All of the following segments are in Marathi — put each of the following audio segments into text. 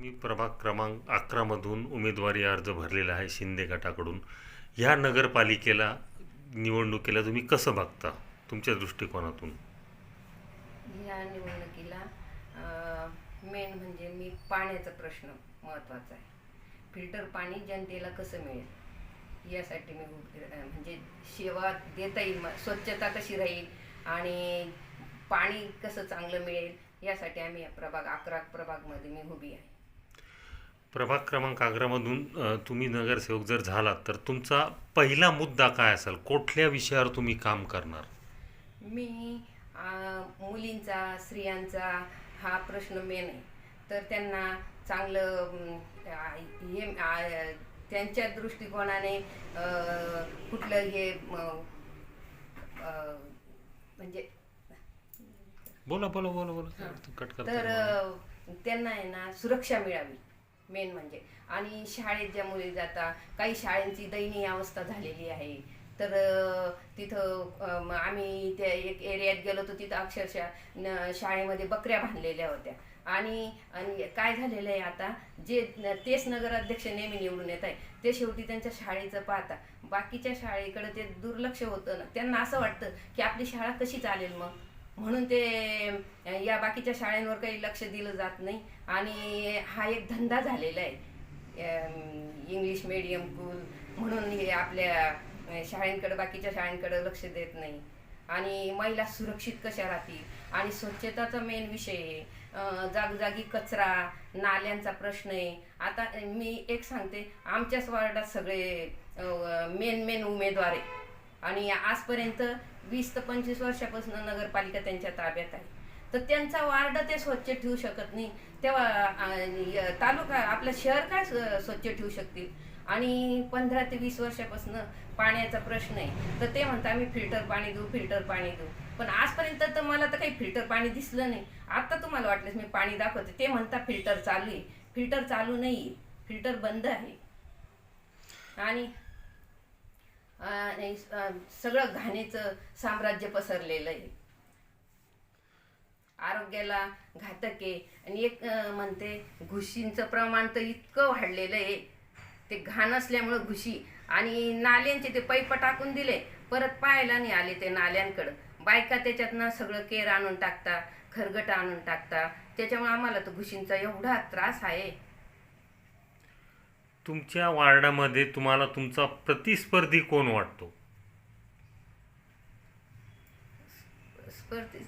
मी प्रभाग क्रमांक अकरामधून उमेदवारी अर्ज भरलेला आहे शिंदे गटाकडून. ह्या नगरपालिकेला निवडणुकीला तुम्ही कसं बघता? तुमच्या दृष्टिकोनातून. या निवडणुकीला मेन म्हणजे मी पाण्याचा प्रश्न महत्त्वाचा आहे. फिल्टर पाणी जनतेला कसं मिळेल? यासाठी मी म्हणजे सेवा देता येईल स्वच्छता कशी राहील आणि पाणी कसं चांगलं मिळेल? यासाठी आम्ही या प्रभाग अकरा प्रभागमध्ये मी उभी आहे. प्रभाग क्रमांक अकरामधून तुम्ही नगरसेवक जर झालात तर तुमचा पहिला मुद्दा काय असेल? कुठल्या विषयावर तुम्ही काम करणार? मी मुलींचा स्त्रियांचा हा प्रश्न मेन आहे. तर त्यांना चांगलं आ, हे आ, त्यांच्या दृष्टिकोनाने अ, कुठलं हे अ, म्हणजे बोला बोला बोला बोला. कट तर करता अ, त्यांना आहे ना सुरक्षा मिळावी. मेन म्हणजे. आणि शाळेत ज्या मुली जातात काही शाळांची दयनीय अवस्था झालेली आहे. तर तिथं आम्ही त्या एक एरियात गेलो तर तिथं अक्षरशः शाळेमध्ये बकऱ्या बांधलेल्या होत्या. आणि आणि काय झालेलं आहे आता? जे तेच नगराध्यक्ष नेहमी निवडून येत आहे. ते शेवटी त्यांच्या शाळेचं पाहता. बाकीच्या शाळेकडे ते दुर्लक्ष होतं ना. त्यांना असं वाटतं की आपली शाळा कशी चालेल मग? म्हणून ते या बाकीच्या शाळांवर काही लक्ष दिलं जात नाही. आणि हा एक धंदा झालेला आहे. इंग्लिश मीडियम स्कूल म्हणून हे आपल्या शाळेंकडे बाकीच्या शाळांकडे लक्ष देत नाही. आणि महिला सुरक्षित कशा राहतील? आणि स्वच्छताचा मेन विषय आहे. जागोजागी कचरा नाल्यांचा प्रश्न आहे. आता मी एक सांगते आमच्याच वार्डात सगळे मेन मेन उमेदवार आहे. आणि आजपर्यंत वीस ते पंचवीस वर्षापासून नगरपालिका त्यांच्या ताब्यात आहे. तर त्यांचा वार्ड ते स्वच्छ ठेवू शकत नाही. तेव्हा तालुका आपलं शहर काय स्वच्छ ठेवू शकतील? आणि पंधरा ते वीस वर्षापासून पाण्याचा प्रश्न आहे. तर ते म्हणतात आम्ही फिल्टर पाणी देऊ फिल्टर पाणी देऊ. पण आजपर्यंत तर मला तर काही फिल्टर पाणी दिसलं नाही. आता तुम्हाला वाटलं मी पाणी दाखवते. ते म्हणतात फिल्टर चालू आहे. फिल्टर चालू नाही फिल्टर बंद आहे. आणि आणि, सगळं घाणीचं साम्राज्य पसरलेलं आहे. आरोग्याला घातक आहे. आणि एक म्हणते घुशींचं प्रमाण तर इतकं वाढलेलं आहे. ते घाण असल्यामुळं घुशी आणि नाल्यांचे ते पैप टाकून दिले. परत पाहायला नाही आले ते नाल्यांकडं. बायका त्याच्यातनं सगळं केर आणून टाकता खरगट आणून टाकता. त्याच्यामुळे आम्हाला तर घुशींचा एवढा त्रास आहे. तुमच्या वार्डामध्ये तुम्हाला तुमचा प्रतिस्पर्धी कोण वाटतो? स्पर्धी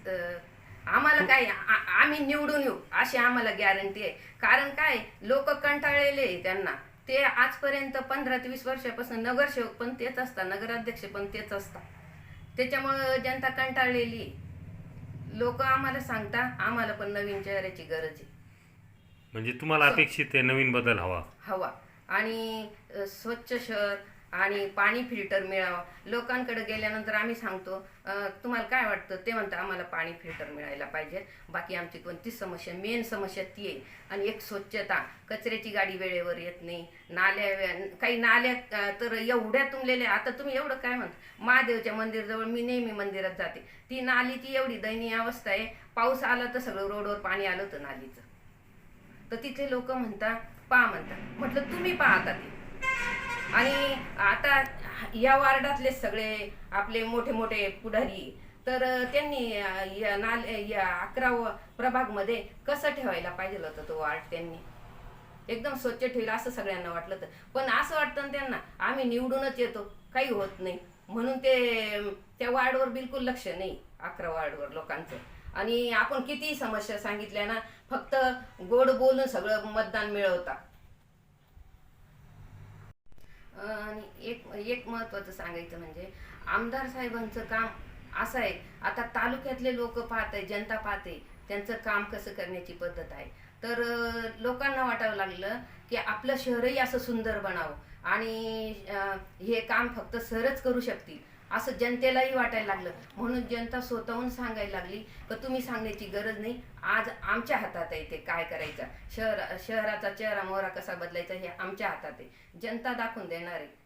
आम्हाला काय आ- आम्ही निवडून येऊ अशी आम्हाला गॅरंटी आहे. कारण काय लोक कंटाळलेले आहे त्यांना. ते आजपर्यंत पंधरा ते वीस वर्षापासून नगरसेवक पण तेच असतात नगराध्यक्ष पण तेच असतात. त्याच्यामुळं जनता कंटाळलेली लोक आम्हाला सांगता आम्हाला पण नवीन चेहऱ्याची गरज आहे. म्हणजे तुम्हाला अपेक्षित आहे नवीन बदल हवा. हवा. आणि स्वच्छ शहर आणि पाणी फिल्टर मिळावं. लोकांकडे गेल्यानंतर आम्ही सांगतो तुम्हाला काय वाटतं? ते म्हणतं आम्हाला पाणी फिल्टर मिळायला पाहिजे. बाकी आमची कोणतीच समस्या? मेन समस्या ती आहे. आणि एक स्वच्छता. कचऱ्याची गाडी वेळेवर येत नाही. नाल्या काही नाल्या तर एवढ्या तुंबलेल्या. आता तुम्ही एवढं काय म्हणता? महादेवच्या मंदिरजवळ मी नेहमी मंदिरात जाते. ती नालीची एवढी दयनीय अवस्था आहे. पाऊस आला तर सगळं रोडवर पाणी आलं होतं नालीचं. तर तिथले लोक म्हणतात पहा म्हणतात. म्हटलं तुम्ही पाहता आता ते. आणि आता या वार्डातले सगळे आपले मोठे मोठे पुढारी तर त्यांनी या नाल या अकरा प्रभागमध्ये कसं ठेवायला पाहिजे होतं तो वार्ड त्यांनी? एकदम स्वच्छ ठेवलं असं सगळ्यांना वाटलं तर पण असं वाटतं त्यांना आम्ही निवडूनच येतो. काही होत नाही. म्हणून ते त्या वार्डवर बिलकुल लक्ष नाही अकरा वार्डवर लोकांचं. आणि आपण कितीही समस्या सांगितल्या ना फक्त गोड बोलून सगळं मतदान मिळवता. आणि एक एक महत्वाचं सांगायचं म्हणजे आमदार साहेबांचं काम असं आहे आता तालुक्यातले लोक पाहते जनता पाहते त्यांचं काम कसं करण्याची पद्धत आहे. तर लोकांना वाटावं लागलं की आपलं शहरही असं सुंदर बनावं आणि हे काम फक्त सरच करू शकतील. असं जनतेलाही वाटायला लागलं. म्हणून जनता स्वतःहून सांगायला लागली की तुम्ही सांगण्याची गरज नाही? आज आमच्या हातात आहे ते काय करायचं? शहर शहराचा चेहरा मोहरा कसा बदलायचा हे आमच्या हातात आहे. जनता दाखवून देणार आहे.